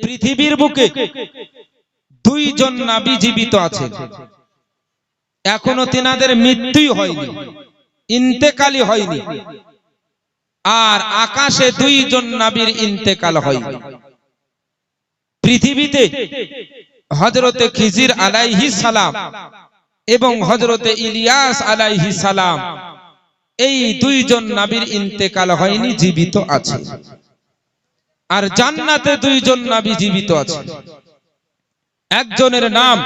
পৃথিবীর বুকে দুইজন নাবি জীবিত আছে। এখনও তেনাদের মৃত্যুই হয়নি, ইন্তেকালই হয়নি, আর আকাশে দুইজন নাবির ইন্তেকাল হয়নি। পৃথিবীতে হজরতে খিজির আলাইহি সালাম এবং হজরতে ইলিয়াস আলাইহি সালাম, এই দুইজন নাবির ইন্তেকাল হয়নি, জীবিত আছে। আর জান্নাতে দুইজন নাবি জীবিত আছে। একজনের নাম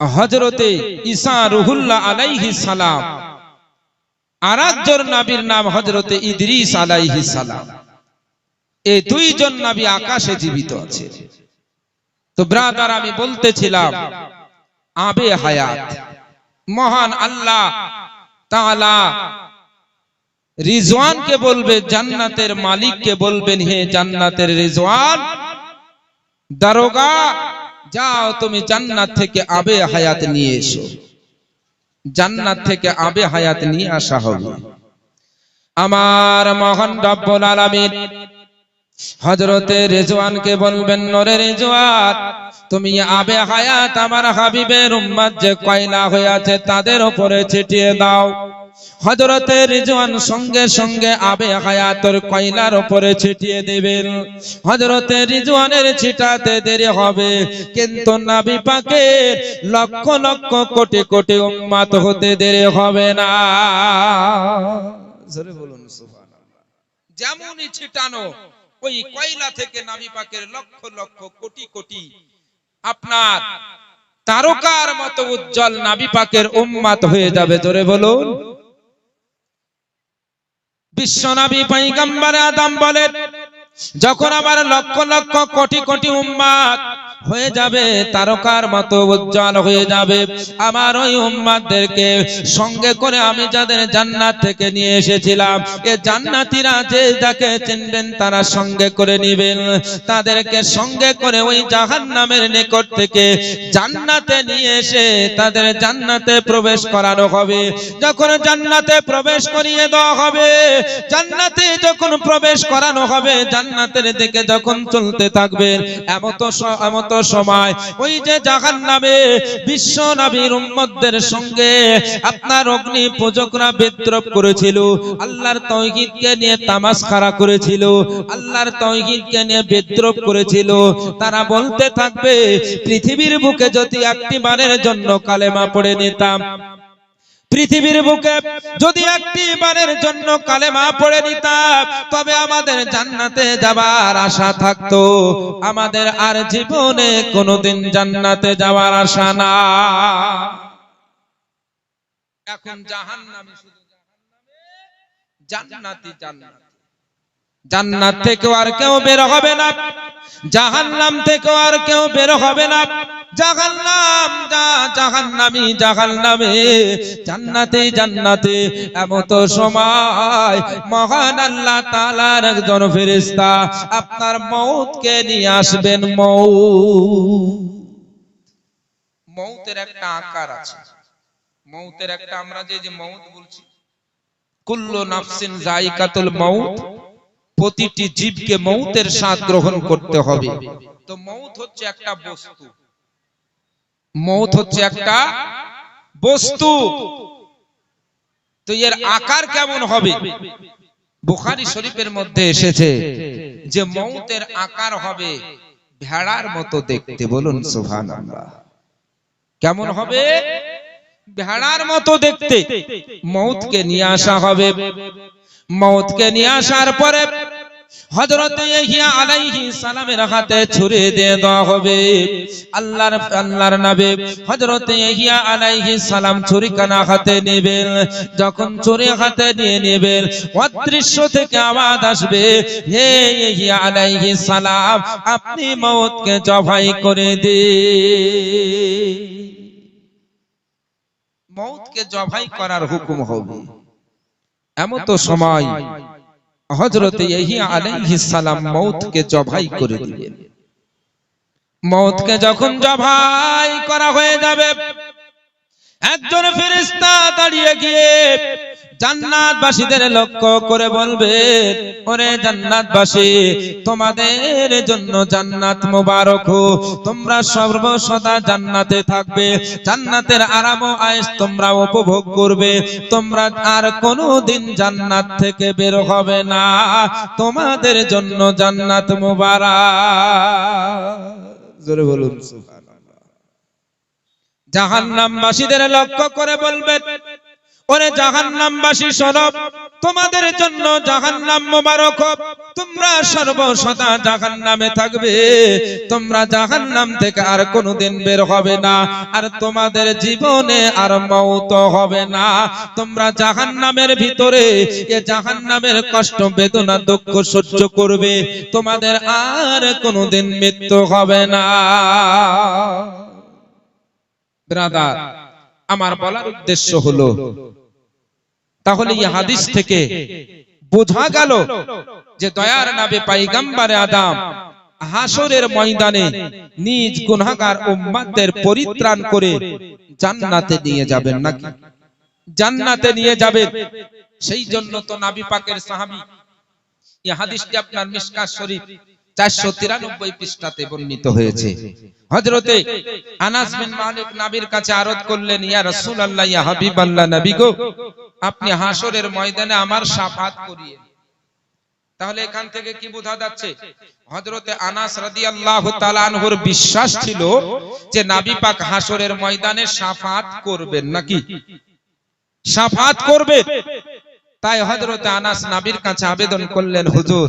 হজরতে ঈসা রুহুল্লাহ আলাইহি সালাম। আর একজন নাবির নাম হজরতে ইদরিস আলাইহি সালাম। এই দুইজন নাবি আকাশে জীবিত আছে। তো ব্রাদার, আমি বলতেছিলাম, আবে হায়াত, মহান আল্লাহ তাআলা রিজওয়ানকে বলবে, জান্নাতের মালিককে বলবেন, হে জান্নাতের রিজওয়ান, দারোগা, যাও তুমি জান্নাত থেকে আবে হায়াত নিয়ে এসো। জান্নাত থেকে আবে হায়াত নিয়ে আসা হবে। আমার মহান রব্বুল আলামিন হজরতে রেজওয়ানকে বলবেন নরে রেজওয়ান, তুমি আবে হায়াত আমার হাবিবের উম্মত যে কয়লা হয়ে আছে তাদের উপরে ছিটিয়ে দাও। হজরতে রিজওয়ান সঙ্গে সঙ্গে আবে হায়াতর কয়লার উপরে ছিটিয়ে দেবেন। ছিটাতে দেরি হবে, কিন্তু নাবি লক্ষ লক্ষ কোটি কোটি হতে দেরি হবে না। বলুন যেমনই ছিটানো, ওই কয়লা থেকে নাবি পাকের লক্ষ লক্ষ কোটি কোটি আপনার তারকার মতো উজ্জ্বল নাবি পাকের উম্মাত হয়ে যাবে। জোরে বলুন। বিশ্বনবী পৈগম্বর আদম বলেন যখন আমার লক্ষ লক্ষ কোটি কোটি উম্মাদ হয়ে যাবে, তারকার মতো উজ্জ্বল হয়ে যাবে। আমার ওই উম্মাদদেরকে সঙ্গে করে আমি যাদের জান্নাত থেকে নিয়ে এসেছিলাম, এ জান্নাতীরা যে যাকে চিনবেন তারা সঙ্গে করে নিবেন। তাদেরকে সঙ্গে করে ওই জাহান্নামের নিকট থেকে জান্নাতে নিয়ে এসে তাদের জান্নাতে প্রবেশ করানো হবে। যখন জান্নাতে প্রবেশ করিয়ে দেওয়া হবে, জান্নাতে যখন প্রবেশ করানো হবে, জান্নাতের দিকে যখন চলতে থাকবেন, এমত স- এমত সময় ওই যে জাহান নামে বিশ্ব নবীর উম্মতদের সঙ্গে আপনার অগ্নি পূজকরা বিদ্রোপ করেছিল, আল্লাহর তৌহিদকে নিয়ে তামাশখারা করেছিল, আল্লাহর তৌহিদকে নিয়ে বিদ্রোপ করেছিল। তারা বলতে থাকবে, পৃথিবীর বুকে যদি একটি মানের জন্য কালেমা পড়ে নিতাম পৃথিবীর বুকে যদি একটি বারের জন্য কালেমা পড়ে নিতাম তবে আমাদের জান্নাতে যাবার আশা থাকতো। আমাদের আর জীবনে কোনোদিন জান্নাতে যাওয়ার আশা না। এখন জাহান্নামে শুধু জাহান্নামে, জান্নাতি জান্নাতি। জান্নাত থেকে আর কেউ বের হবে না। জাহান্নাম থেকে আর কেউ বের হবে না। জাহান্নাম, যা জাহান্নামি, জাহান্নামে, জান্নাতে জান্নাতে, এমত সময় মহান আল্লাহ তাআলার একজন ফেরেশতা আপনার মউতকে নিয়ে আসবেন। মউত, মউতের একটা আকার আছে। মউতের একটা আমরা যে যে বলছি, কুল্লু নাফসিন জায়কাতুল মউত প্রতিটি জীবকে মৌতের স্বাদ গ্রহণ করতে হবে। তো মৌত হচ্ছে একটা বস্তু। মৌত হচ্ছে একটা বস্তু। তো এর আকার কেমন হবে? বুখারি শরীফের মধ্যে এসেছে যে মৌতের আকার হবে ভেড়ার মতো দেখতে। বলুন, সুবহানাল্লাহ। কেমন হবে? ভেড়ার মতো দেখতে। মৌতকে নিয়ে আসা হবে। মৌতকে নিয়ে আসার পরে হযরত ইয়াহিয়া আলাইহিস সালামের হাতে ছুরি দিয়ে দেওয়া হবে। আল্লাহর সালাম যখন ছুরি হাতে নিয়ে অদৃশ্য থেকে আসবে, হে সালাম, আপনি করে করার হুকুম হবে। এমন তো সময় হজরত ইহিয়া আলাইহিস সালাম মৌতকে জবাই করে দিলেন। মৌতকে যখন জবাই করা হয়ে যাবে, একজন ফেরেশতা দাঁড়িয়ে গিয়ে জান্নাতবাসীদের লক্ষ্য করে বলবে, ওরে জান্নাতবাসী, তোমাদের জন্য জান্নাত মোবারক তোমরা সর্বসদা জান্নাতে থাকবে, জান্নাতের আরাম ও আয়েশ তোমরা উপভোগ করবে। তোমরা আর কোনো দিন জান্নাত থেকে বের হবে না। তোমাদের জন্য জান্নাত মোবারক। জোরে বলুন, সুবহানাল্লাহ। জাহান্নামবাসীদের লক্ষ্য করে বলবেন ওরে জাহান্নামবাসী সরব, তোমাদের জন্য জাহান্নাম মোবারক তোমরা সর্বসদা জাহান্নামে থাকবে। তোমরা জাহান্নাম থেকে আর কোনোদিন বের হবে না। আর তোমাদের জীবনে আর মৌত হবে না। তোমরা জাহান্নামের ভিতরে এ জাহান্নামের কষ্ট, বেদনা, দুঃখ সহ্য করবে। তোমাদের আর কোনোদিন মৃত্যু হবে না। ব্রাদার, আমার বলার উদ্দেশ্য হলো তাহলে এই হাদিস থেকে বোঝা গেল যে দয়ার নাবে পাইগাম্বারে আদাম হাসরের ময়দানে নিজ গুনাহগার উম্মাতের পরিত্রাণ করে জান্নাতে নিয়ে যাবেন নাকি? জান্নাতে নিয়ে যাবেন সেই জন্য তো নাবি পাকের সাহাবী এই হাদিসটি আপনার মিশকাত শরীফ চারশো তিরানব্বই পৃষ্ঠাতে বর্ণিত হয়েছে। হজরতে আনাস বিন মালিক নাবির কাছে আরত করলেন ইয়া রসুল আল্লাহ ইয়া হাবিব আল্লাহ নবী গো আপনি হাসরের ময়দানে আমার সাফাত করিয়ে তাহলে এখান থেকে কি বোঝা যাচ্ছে? হজরতে আনাস রাদিয়াল্লাহু তাআলা আনহুর বিশ্বাস ছিল যে নাবি পাক হাসরের ময়দানে সাফাত করবেন নাকি? সাফাত করবে। তাই হজরতে আনাস নাবির কাছে আবেদন করলেন, হুজুর,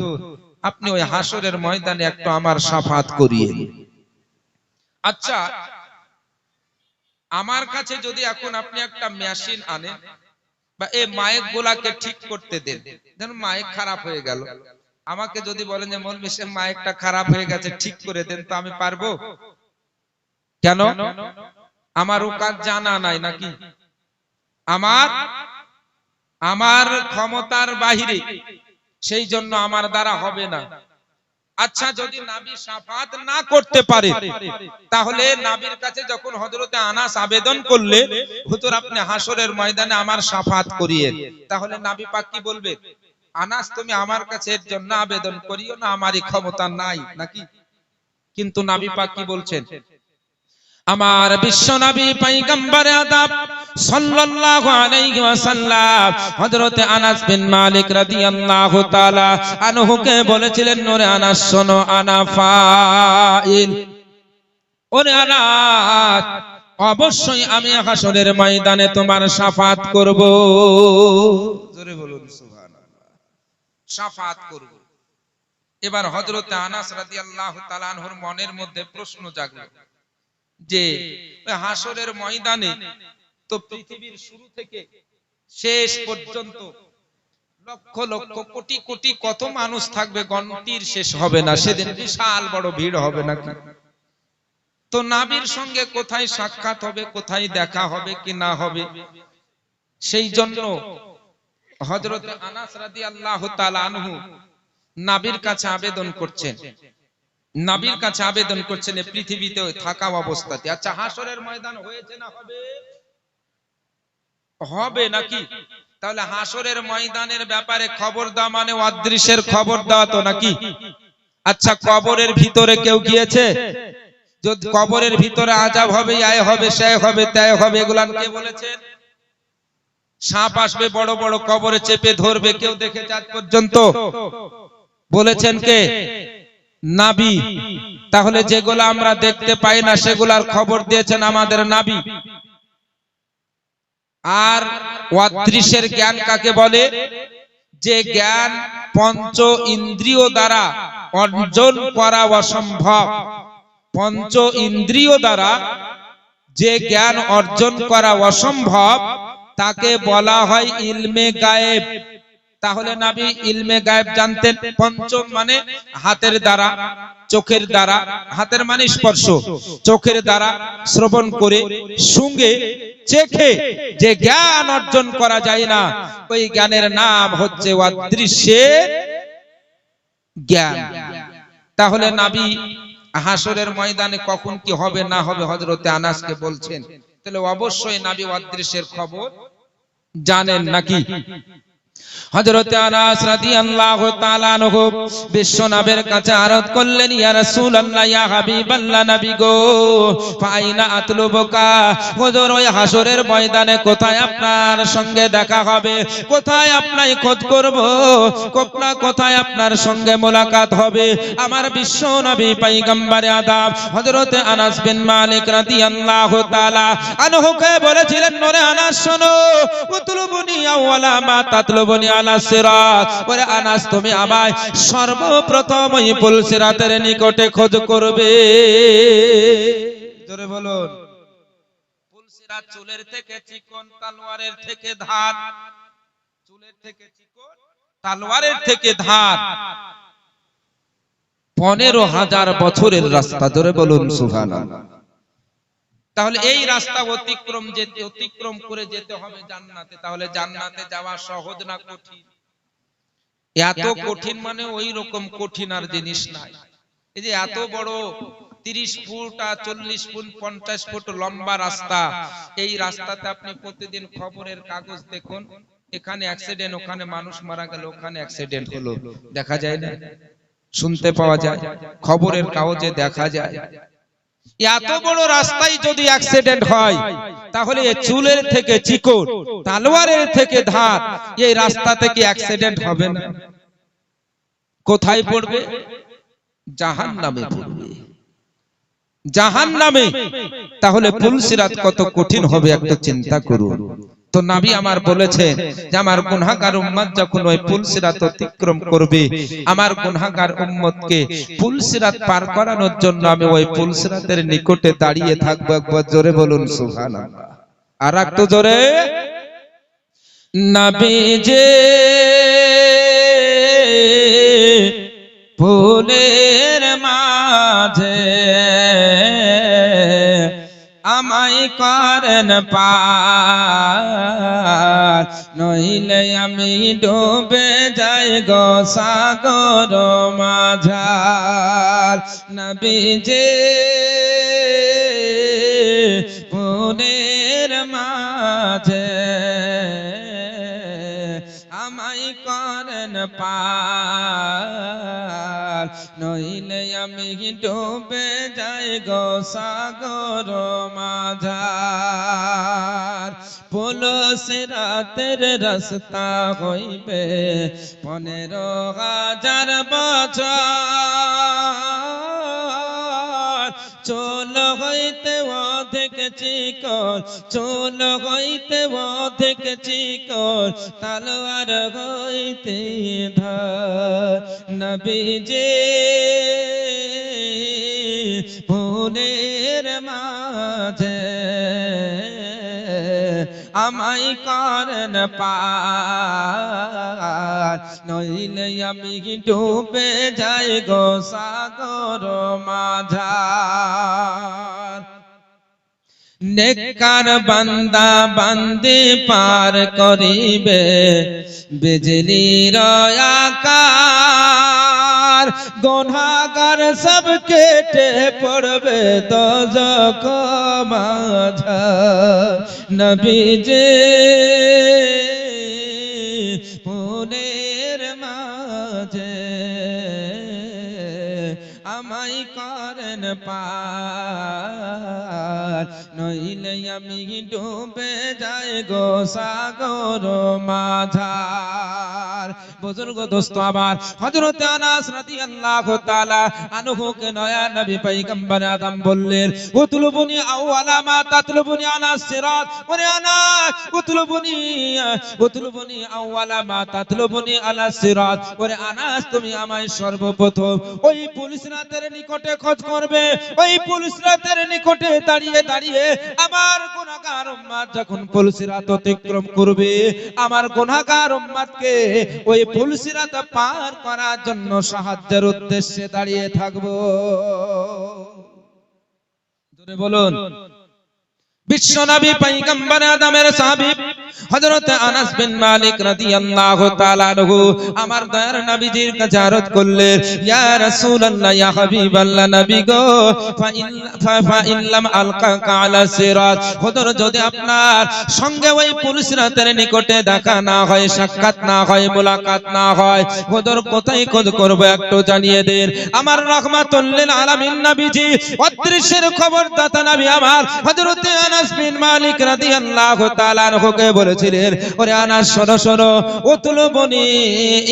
আপনি ওই হাসরের ময়দানে একটু আমার সাফাত করিয়ে আচ্ছা আমার কাছে যদি এখন আপনি একটা মেশিন আনেন বা এই মাইক গুলাকে ঠিক করতে দেন। যেন মাইক খারাপ হয়ে গেল। আমাকে যদি বলেন যে মৌলবী সাহেব মাইকটা খারাপ হয়ে গেছে ঠিক করে দেন তো আমি পারব? কেন? আমার ও কাজ জানা নাই নাকি? আমার আমার ক্ষমতার বাহিরে সেই জন্য আমার দ্বারা হবে না। আচ্ছা যদি নাবি সাফাত না করতে পারে, তাহলে নাবির কাছে যখন হজরতে আনাস আবেদন করলে, হুজুর আপনি হাসরের ময়দানে আমার সাফাত করিয়ে তাহলে নাবি পাক কি বলবে? আনাস, তুমি আমার কাছে এর জন্য আবেদন করিও না, আমারই ক্ষমতা নাই, নাকি? কিন্তু নাবি পাক কি বলছেন? আমার বিশ্ব নবী পয়গম্বর আদব সাল্লাল্লাহু আলাইহি ওয়াসাল্লাম হযরতে আনাস বিন মালিক রাদিয়াল্লাহু তাআলা আনহুকে বলেছিলেন নূরে আনাস, শোনো, আনা ফাইল। ওরে আনাস, অবশ্যই আমি হাসরের ময়দানে তোমার সাফাত করব। জোরে বলুন, সুবহানাল্লাহ। সাফাত করব। এবার হযরতে আনাস রাদিয়াল্লাহু তাআলা আনহুর মনের মধ্যে প্রশ্ন জাগলো। যে হাসরের ময়দানে তো পৃথিবীর শুরু থেকে শেষ পর্যন্ত লক্ষ লক্ষ কোটি কোটি কত মানুষ থাকবে গণতির শেষ হবে না, সেদিন বিশাল বড় ভিড় হবে নাকি তো নাবির সঙ্গে কোথায় সাক্ষাৎ হবে, কোথায় দেখা হবে কি না হবে? সেই জন্য হজরত আনাস রাদিয়াল্লাহু তাআলা আনহু নাবির কাছে আবেদন করছেন। নাবির কাছে আবেদন করছেন পৃথিবীতে থাকা অবস্থাতে। আচ্ছা হাসরের ময়দান হয়েছে না হবে? হবে নাকি? তাহলে হাসরের ময়দানের ব্যাপারে খবর দেওয়া মানে অদৃশ্যের খবর দেওয়া তো নাকি? আচ্ছা কবরের ভিতরে কেউ গিয়েছে? যদি কবরের ভিতরে আজাব হবে আয় হবে সে হবে তাই হবে এগুলা কে বলেছেন? সাপ আসবে বড় বড় কবরে চেপে ধরবে কেউ দেখে আজ পর্যন্ত। বলেছেন কে? নাবি। তাহলে যেগুলো আমরা দেখতে পাই না, সেগুলার খবর দিয়েছেন আমাদের নাবি। আর অদৃশ্যের জ্ঞান কাকে বলে? যে জ্ঞান পঞ্চ ইন্দ্রিয় দ্বারা অর্জন করা অসম্ভব। পঞ্চ ইন্দ্রিয় দ্বারা যে জ্ঞান অর্জন করা অসম্ভব, তাকে বলা হয় ইলমে গায়েব। তাহলে নাবি ইলমে গায়েব জানতেন পঞ্চম মানে হাতের দ্বারা, চোখের দ্বারা, হাতের মানে স্পর্শ। চোখের দ্বারা শ্রবণ করে, শুঙ্গে, চেখে যে জ্ঞান অর্জন করা যায় না, ওই জ্ঞানের নাম হচ্ছে অদৃশ্যের জ্ঞান। তাহলে নাবি হাসরের ময়দানে কখন কি হবে না হবে হজরতে আনাসকে বলছেন, তাহলে অবশ্যই নাবি অদৃশ্যের খবর জানেন নাকি? হযরতে আনাস রাদিয়াল্লাহু তাআলা আনহু বিশ্বনবের কাছে আরজ করলেন, ইয়া রাসূলুল্লাহ, ইয়া হাবিবাল্লাহ নবী গো, ফাইনা আতলুবুকা? হুজুর, ওই হাসরের ময়দানে কোথায় আপনার সঙ্গে দেখা হবে? কোথায় আপনাই খোঁজ করব? কোপনা কোথায় আপনার সঙ্গে মোলাকাত হবে? আমার বিশ্ব নবী পয়গম্বরে আদম হযরতে আনাস বিন মালিক রাদিয়াল্লাহু তাআলা আনহুকে বলেছিলেন, নরে আনাস, শোনো, উতলুবুনি আওয়ালা মা তাতলুবুনি আলা সিরাত। ওরে আনাস, তুমি আমায় সর্বপ্রথম ওই পুল সিরাতের নিকটে খোঁজ করবে। জোরে বলুন। পুল সিরাত চুলের থেকে চিকন, তলোয়ারের থেকে ধার চুলের থেকে চিকন, তলোয়ারের থেকে ধার পনেরো হাজার বছরের রাস্তা। জোরে বলুন তাহলে এই রাস্তা অতিক্রম যেতে অতিক্রম করে যেতে হবে জান্নাতে। তাহলে জান্নাতে যাওয়া সহজ না কঠিন? এত কঠিন মানে ওই রকম কঠিন আর জিনিস নাই। এই যে এত বড় তিরিশ ফুট আর চল্লিশ ফুট পঞ্চাশ ফুট লম্বা রাস্তা। এই রাস্তাতে আপনি প্রতিদিন খবরের কাগজ দেখুন। এখানে অ্যাক্সিডেন্ট ওখানে মানুষ মারা গেল ওখানে অ্যাক্সিডেন্ট হলো। দেখা যায় না? শুনতে পাওয়া যায়। খবরের কাগজে দেখা যায়। এত বড় রাস্তায় যদি অ্যাক্সিডেন্ট হয়, তাহলে চুলের থেকে চিকন তালোয়ারের থেকে ধার, এই রাস্তা থেকে অ্যাক্সিডেন্ট হবে না। কোথায় পড়বে? জাহান নামে পড়বে। জাহান নামে তাহলে পুলসিরাত কত কঠিন হবে, একটা চিন্তা করুন। তো নাবি আমার বলেছেন যে আমার গুনাহগার উম্মত যখন ওই পুলসিরাত অতিক্রম করবে, আমার গুনাহগার উম্মতকে পুলসিরাত পার করানোর জন্য আমি ওই পুলসিরাতের নিকটে দাঁড়িয়ে থাকব একবার। জোরে বলুন, সুবহানাল্লাহ। আর একটু জোরে। নবী যে ফুলের মাঝে আমায় করেন নইলে আমি ডুবে যাই গো সাগর মাঝার। নবী যে ফুলের মাঝে পার। নইলে আমি ডুবে যাই গো সাগর মাঝার। পুলসে রাতের রাস্তা হইবে পনেরো হাজার বছর। চোল হইতে চিকন, চোল হইতে অধিক চিকন, তালোয়ার হইতে ধার। নবী যে ফুলের মাঝে আমায় করেন পার। নইলে আমি ডুবে যাই গো সাগর মাঝার। নেককার বান্দা বান্দি পার করিবে, বিজলির আকার। গোনাগার সব কেটে পড়বে দজক মাঝা নবী যে পার নইলে আমি ডুবে যাই গো সাগর মাঝার বুজুর্গ দোস্ত আমার। হযরত আনাস রাদিয়াল্লাহু তাআলা আনহুকে নয়া নবী পয়গম্বর আদম বললেন, উতলুবুনি আওয়ালা মা তাতলুবুনি আলা সিরাত। ওরে আনাস, উতলুবুনি উতলুবুনি আওয়ালা মা তাতলুবুনি আলা সিরাত। ওরে আনাস, তুমি আমায় সর্বপ্রথম ওই পুলিশ রাতের নিকটে খোঁজ করবে। ওই পুলিশ রাতের নিকটে দাঁড়িয়ে দাঁড়িয়ে আমার গুনাহগার উম্মত যখন পুলিশ রাত অতিক্রম করবে, আমার গুনাহগার উম্মতকে ওই পুলিশ রাত পার করার জন্য সাহায্যের উদ্দেশ্যে দাঁড়িয়ে থাকব। বলুন বলুন। বিশ্বনবী, পয়গম্বর আদমের সাহাবী হযরত আনাস বিন মালিক রাদিয়াল্লাহু তাআলা আনহু আমার দয়ার নবীজির কাছে আরজ করলেন, ইয়া রাসূলুল্লাহ, ইয়া হাবিবাল্লাহ নবী গো ফাইন ফাইন লাম আলকাকা আলা সিরাত। হুজুর, যদি আপনার সঙ্গে ওই পুলিশ রাতের নিকটে দেখা না হয়, সাক্ষাৎ না হয়, মোলাকাত না হয়, হুজুর, কোথায় খোঁজ করব একটু জানিয়ে দেন। আমার রহমাতুল্লিল আলামিন নবীজি অদৃশ্যের খবর দাতা নবী আমার হযরত আনাস বিন মালিক রাদিয়াল্লাহু তাআলা আনহুকে বলেছিলেন, ওরে আনাস, শোনো শোনো, উতলু বনি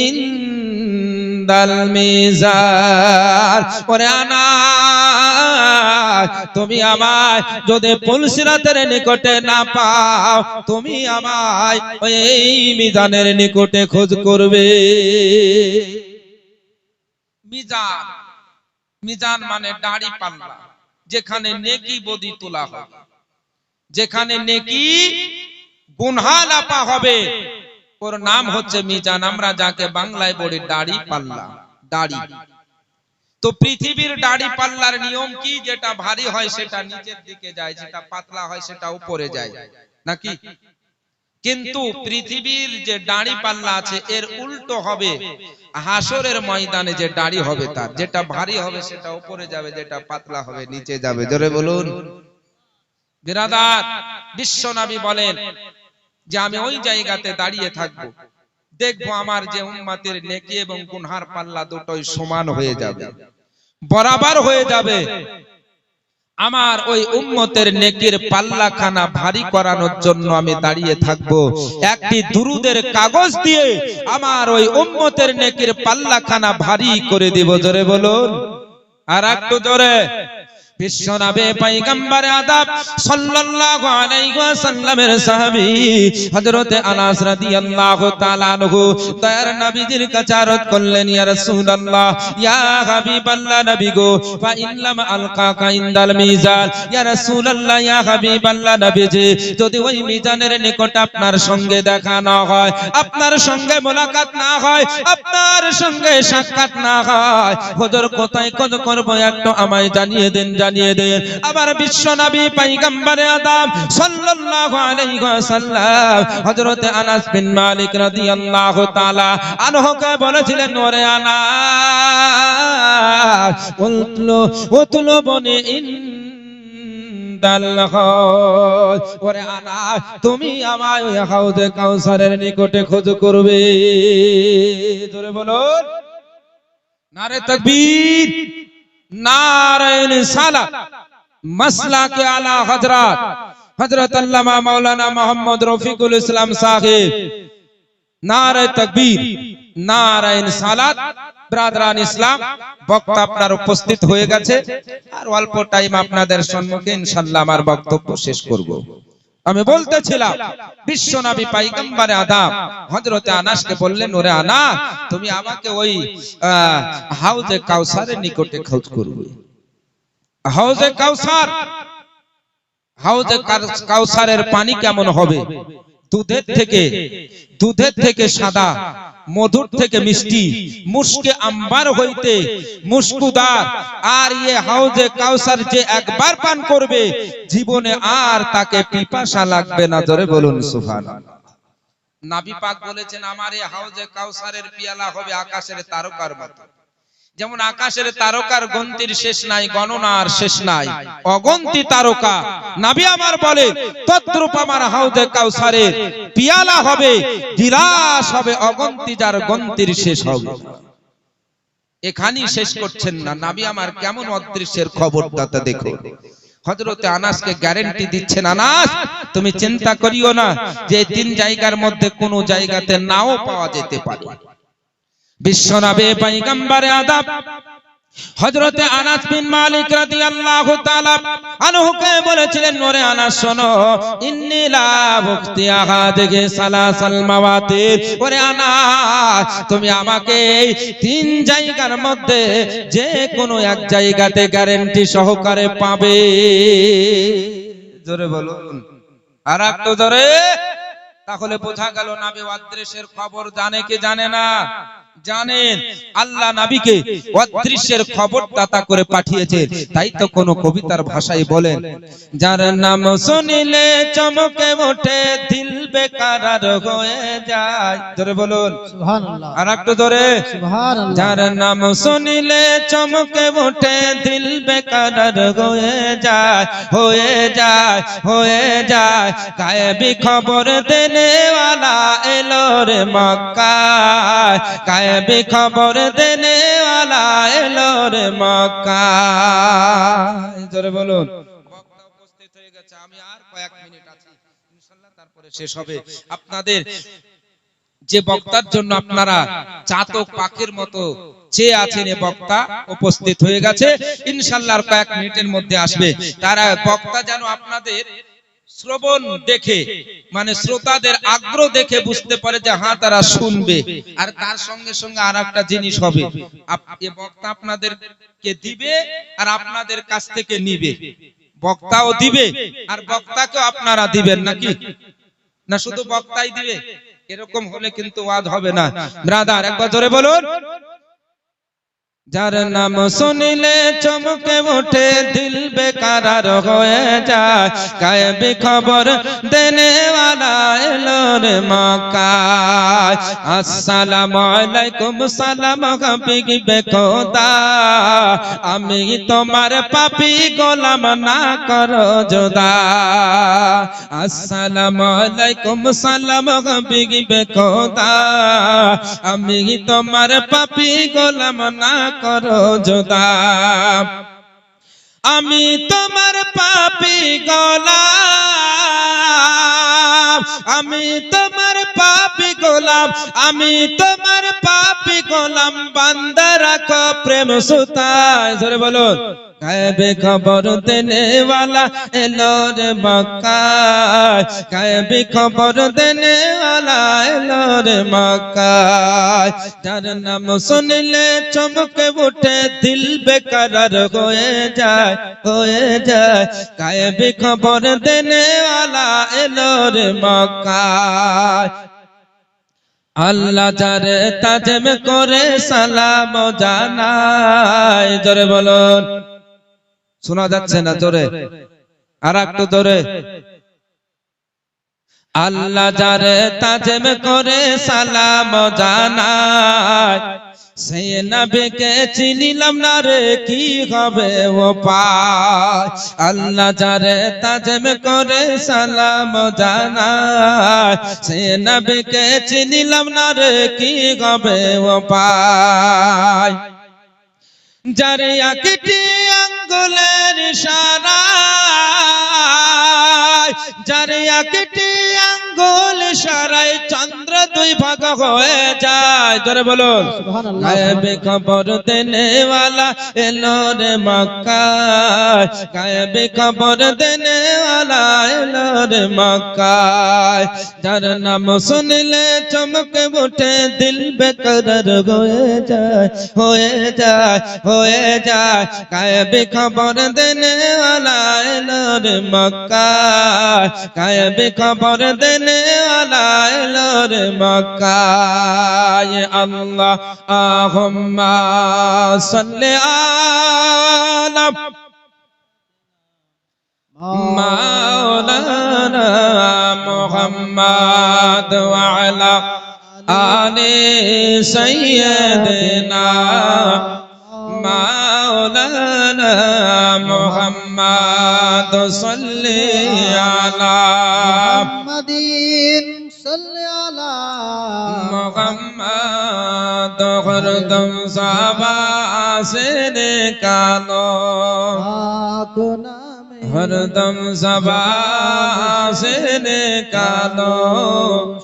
ইনদাল মিজান ওরে আনাস, তুমি আমায় যদি পুলসিরাতের নিকটে না পাও, তুমি আমায় ওই মিজানের নিকটে খোঁজ করবে। মিজান মিজান মানে দাড়ি পাল্লা, যেখানে নেকি বদি তোলা হবে যেখানে নেকি গুনহা হবে। ওর নাম হচ্ছে মিজান, আমরা যাকে বাংলায় বলি দাড়ি পাল্লা, দাড়ি। তো পৃথিবীর দাড়ি পাল্লার নিয়ম কি? যেটা ভারী হয় সেটা নিচের দিকে যায়, যেটা পাতলা হয় সেটা উপরে যায়। নাকি? কিন্তু পৃথিবীর যে দাড়ি পাল্লা আছে, এর উল্টো হবে। হাসরের ময়দানে যে দাড়ি হবে তার, যেটা ভারী হবে সেটা উপরে যাবে, যেটা পাতলা হবে নিচে যাবে। জোরে বলুন। বিরাদার বলেন যে আমি ওই জায়গাতে দাঁড়িয়ে থাকব। দেখব আমার যে উম্মাতের নেকি এবং গুনহার পাল্লা দুটোই সমান হয়ে যাবে। বরাবর হয়ে যাবে। আমার ওই উম্মতের নেকির পাল্লাখানা ভারী করানোর জন্য আমি দাঁড়িয়ে থাকব। একটি দুরুদের কাগজ দিয়ে আমার ওই উম্মতের নেকির পাল্লাখানা ভারী করে দিব জোরে বলুন। আর একটু জোরে। বিশ্বনবে আদব সাল্লাল্লাহু আলাইহি ওয়াসাল্লামের সাহাবী হযরত আনাস রাদিয়াল্লাহু তাআলা নবীজির কাছে করলেন, ইয়া রাসূলুল্লাহ, ইয়া হাবিবাল্লাহ নবী গো ফা ইল্লাম মিজান, ইয়া রাসূলুল্লাহ, ইয়া হাবিবাল্লাহ নবীজি, যদি ওই মিজানের নিকট আপনার সঙ্গে দেখা না হয়, আপনার সঙ্গে মোলাকাত না হয়, আপনার সঙ্গে সাক্ষাৎ না হয়, হুজুর কোথায় কত করব একটু আমায় জানিয়ে দেন জানিয়ে দেন আবার বিশ্ব নবী পয়গম্বর আদম সাল্লাল্লাহু আলাইহি ওয়াসাল্লাম হযরত আনাস বিন মালিক রাদিয়াল্লাহু তাআলা আনহুকে বলেছিলেন, ওরে আনাস বনি ইন তুমি আমায় হাউজে কাউসারের নিকটে খোঁজ করবে। জোরে নারে তাকবীর। নারায়ণ সালা মাসলা কে আলা হজরত হজরত আল্লামা মাওলানা মোহাম্মদ রফিকুল ইসলাম সাহেব নারে তকবীর নারায়ণ সালাত ব্রাদরান ইসলাম বক্তা আপনার উপস্থিত হয়ে গেছে আর অল্প টাইম আপনাদের সম্মুখে ইনশাআল্লাহ আমার বক্তব্য শেষ করব। আমি বলতেছিলাম বিশ্ব নবী পাইগম্বরে আদাম হজরতে আনাসকে বললেন ওরে আনা তুমি আমাকে ওই আহ, হাউজে কাউসারের নিকটে খোঁজ করবে। হাউজে কাউসার হাউজে কাউসারের পানি কেমন হবে? দুধের থেকে দুধের থেকে সাদা, মধুর থেকে মিষ্টি, মুস্কে আম্বার হইতে মুস্কুদার, আর ইয়ে হাউজে কাউসার যে একবার পান করবে, জীবনে আর তাকে পিপাসা লাগবে না ধরে বলুন সুফান নাবি পাক বলেছেন, আমার এই হাউজে কাউসারের পিয়ালা হবে আকাশের তারকার মতো। যেমন আকাশের তারকার গন্তির শেষ নাই, গণনার শেষ নাই। অগন্তি তারকা। নাবি আমার বলে, তদ্রূপ আমার হাউজে কাউসারের পিয়ালা হবে গিলাস হবে অগন্তি যার গন্তির শেষ হবে। এখানেই শেষ করছেন না। নাবি আমার কেমন অদৃশ্যের খবরটা তা দেখো। হজরতে আনাসকে গ্যারেন্টি দিচ্ছেন, আনাস, তুমি চিন্তা করিও না যে তিন জায়গার মধ্যে কোনো জায়গাতে নাও পাওয়া যেতে পারে। বিশ্বনবে, পয়গম্বরে আদব। হযরতে আনাস বিন মালিক রাদিয়াল্লাহু তাআলা আনহুকে বলেছিলেন নরে আনাস, শোনো, ইন্নী লা মুক্তি আহাদিকে সালাসাল মাওয়াতির ওরে আনাস, তুমি আমাকে তিন জায়গার মধ্যে যে কোনো এক জায়গাতে গ্যারান্টি সহকারে পাবে। জোরে বলুন। আর একটু জোরে, তাহলে বোঝা গেল নাবি অদৃশ্যের খবর জানে কি জানে না? জানেন আল্লাহ নাবিকে অদৃশ্যের খবর দাতা করে পাঠিয়েছে তাই তো কোন কবিতার ভাষায় বলেন। যার নাম শুনিলে চমকে ওঠে দিল বেকার হয়ে যায়। ধরে বলুন। সুবহানাল্লাহ। আর একটু ধরে সুবহানাল্লাহ। যার নাম শুনিলে চমকে ওঠে দিল বেকার হয়ে যায় হয়ে যায় হয়ে যায়। গায়েবী খবর দেনেওয়ালা এলো রে মক্কায়। গায়েবী খবর দেনেওয়ালা এলো রে মক্কায়। জোরে বলুন। বক্তা উপস্থিত হয়ে গেছে। আমি আর কয়েক মিনিট আছি। ইনশাআল্লাহ তারপরে শেষ হবে। আপনাদের যে বক্তার জন্য আপনারা চাতক পাখির মতো চেয়ে আছেন বক্তা উপস্থিত হয়ে গেছে। ইনশাল্লাহ কয়েক মিনিটের মধ্যে আসবে। তারা বক্তা যেন আপনাদের শ্রবণ দেখে মানে শ্রোতাদের আগ্রহ দেখে বুঝতে পারে যে হ্যাঁ তারা শুনবে। আর তার সঙ্গে সঙ্গে আর একটা জিনিস হবে। বক্তা আপনাদেরকে দিবে আর আপনাদের কাছ থেকে নিবে। বক্তাও দিবে আর বক্তাকেও আপনারা দিবেন নাকি? না, শুধু বক্তাই দিবে? এরকম হলে কিন্তু ওয়াজ হবে না। ব্রাদার, একবার জোরে বলুন। যার নাম শুনিলে চমকে ওঠে, দিল বেকার হয়ে যায়। গায়েবী খবর দেনেওয়ালা এলো রে মক্কায়। আসসালামু আলাইকুম, সালাম হাবিবি বেখোদা আমি তোমার পাপি গোলাম না করো জোদা। আসসালামু আলাইকুম, সালাম হাবিবি বেখোদা আমি তোমার পাপি গোলাম না করো জোদা। আমি তোমার পাপি গোলাম। আমি তোমার পাপি গোলাম। আমি তোমার পাপি গোলাম। বান্দা রাখো প্রেম সুতা বলুন। কায়বে খবর দেনে ওয়ালা এলো রে মক্কায়। কায়বে খবর দেনে ওয়ালা এলো রে যার নাম শুনলে চমকে উঠে দিল বেকার হয়ে যায় হয়ে যায়। কায়বে খবর দেনে ওয়ালা এলো রে মক্কায়। আল্লাহ যারে তাজেম করে সালাম জানায়। জোরে বলুন। শোনা যাচ্ছে না জোরে। আর একটু জোরে। আল্লাহ যারে তাজেম করে সালাম জানায়, সেই নবীকে চিনিলাম না রে, কি হবে ও পায়? আল্লাহ যারে তাজেম করে সালাম জানায়, সেই নবীকে চিনিলাম না রে, কি হবে ও পায়? যারে আঙ্গুলের ইশারায় যারে একটি আঙ্গুল সারাই চন্দ্র দুই ফাঁকা হয়ে যায়। ধরে বলো গায়েবে খবর দেনেওয়ালা এলো রে মক্কা গায়েবে খবর দেনেওয়ালা এলো রে মক্কা যার নাম শুনলে চমকে উঠে দিল বেকার হয়ে যায় হয়ে যায় হয়ে যায়। গায়েবে খবর দেনেওয়ালা এলো রে মক্কা গায়েবে খবর দেন লাইলার মকায় আল্লাহ, আহম্মা সাল্লি আলা মাওলানা মুহাম্মদ ওয়া আলে সাইয়্যিদিনা মাওলানা মুহাম্মদ সাল্লি আলা সাল্লি আলা محمد হরদম সাবা সে কালো পাক নামে হরদম সবা সে কালো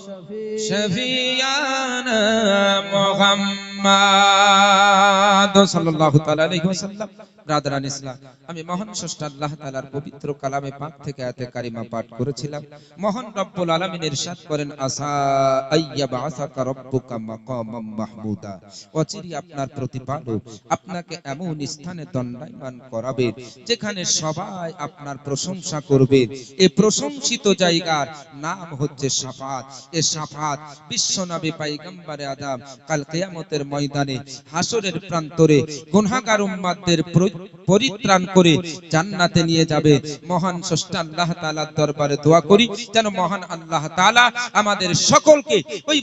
শফি শফিয়ান মোহাম্মদ হযরত সাল্লাল্লাহু তাআলা আলাইহি ওয়াসাল্লাম ইসলাম, আমি মহান আল্লাহ পবিত্র কালামে পাক থেকে কারিমা পাঠ করেছিলাম। মহান রব্বুল করেন, আসা আইয়া বাসাকা রব্বুকা মাকামাম মাহমুদা। অচিরি আপনার প্রতিপালক আপনাকে এমন স্থানে দণ্ডায়মান করাবে যেখানে সবাই আপনার প্রশংসা করবে। এই প্রশংসিত জায়গার নাম হচ্ছে সাফাত। এ সাফাত বিশ্বনবী পাইগম্বরে আদম কাল কিয়ামতের ময়দানে হাসরের প্রান্তরে গুনাহগার উম্মাতদের পরিত্রাণ করে জান্নাতে নিয়ে যাবে। মহান স্রষ্টা আল্লাহ তাআলার দরবারে দোয়া করি, যেন মহান আল্লাহ তাআলা আমাদের সকলকে ওই